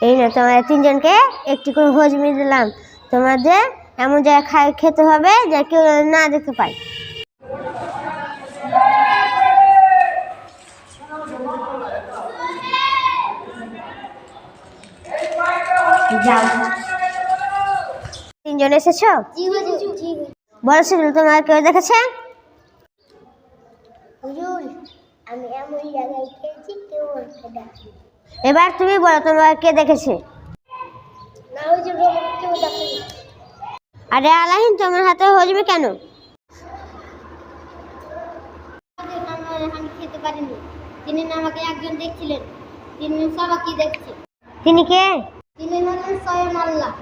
এই না তোমাদের তিনজনকে একটি করে হজমি দিলাম। তোমাদের এমন জায়গায় খাই খেতে হবে যা কেউ না দেখতে পায়। তিনজন এসেছ? বলো তোমার কেউ দেখেছে? আমি এমন জায়গায় কেউ আমাকে ডাকে এবার তুমি বলো তোমার কে দেখেছে? না হুজুর আমাকে কেউ ডাকে আরে আলাহিন তোমার হাতে হজমি কেন? আমি খেতে পারিনি। তিনি আমাকে একজন দেখছিলেন তিনি সবাইকে দেখছে। তিনি কে? তিনি হলেন স্বয়ং আল্লাহ।